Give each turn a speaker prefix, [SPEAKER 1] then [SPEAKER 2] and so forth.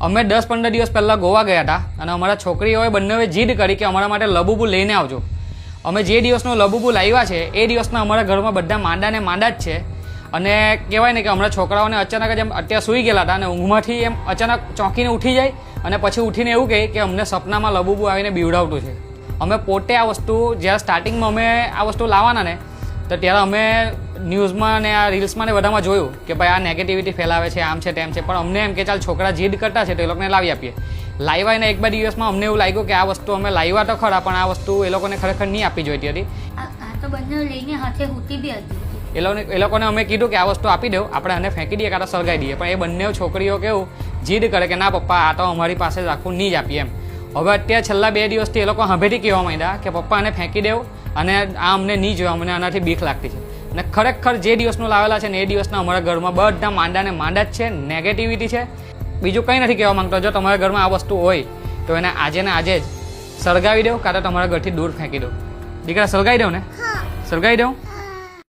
[SPEAKER 1] અમે દસ પંદર દિવસ પહેલાં ગોવા ગયા હતા અને અમારા છોકરીઓએ બંનેએ જીદ કરી કે અમારા માટે લબુબુ લઈને આવજો. અમે જે દિવસનો લબુબુ લાવ્યા છે, એ દિવસના અમારા ઘરમાં બધા માંડા ને માંડા જ છે. અને કહેવાય ને કે હમણાં છોકરાઓને અચાનક જ એમ અત્યારે સૂઈ ગયેલા હતા અને ઊંઘમાંથી એમ અચાનક ચોંકીને ઉઠી જાય અને પછી ઉઠીને એવું કહે કે અમને સપનામાં લબુબુ આવીને બીવડાવતું છે. અમે પોતે આ વસ્તુ જ્યારે સ્ટાર્ટિંગમાં અમે આ વસ્તુ લાવવાના ને તો ત્યારે અમે ન્યૂઝમાં ને આ રીલ્સમાં ને બધામાં જોયું કે ભાઈ આ નેગેટિવિટી ફેલાવે છે આમ છે તેમ છે. પણ અમને એમ કે ચાલ છોકરા જીદ કરતા છે તો એ લોકોને લાવી આપીએ. લાવ્યા આવીને એક બે દિવસમાં અમને એવું લાગ્યું કે આ વસ્તુ અમે લાવ્યા તો ખરા પણ આ વસ્તુ એ લોકોને ખરેખર નહીં આપવી જોઈતી હતી.
[SPEAKER 2] આ આ તો બંને લઈને હાથે હુતી બી હતી.
[SPEAKER 1] એ લોકોને એ લોકોને અમે કીધું કે આ વસ્તુ આપી દો આપણે આને ફેંકી દઈએ કાં તો સળગાવી દઈએ. પણ એ બંને છોકરીઓ કેવું જીદ કરે કે ના પપ્પા આ તો અમારી પાસે રાખવું નહીં જ આપીએ એમ. હવે અત્યારે છેલ્લા બે દિવસથી એ લોકો હંભેથી કહેવા માંડ્યા કે પપ્પા આને ફેંકી દેવ અને આ અમને નહીં જોયા અમને આનાથી બીક લાગતી છે. અને ખરેખર જે દિવસનું લાવેલા છે ને એ દિવસના અમારા ઘરમાં બધા માંડા ને માંડા જ છે નેગેટિવિટી છે. બીજું કંઈ નથી કહેવા માંગતો જો તમારા ઘરમાં આ વસ્તુ હોય તો એને આજે ને આજે જ સળગાવી દો કાં તો તમારા ઘરથી દૂર ફેંકી દો. દીકરા સળગાવી દઉં ને? સળગાવી દઉં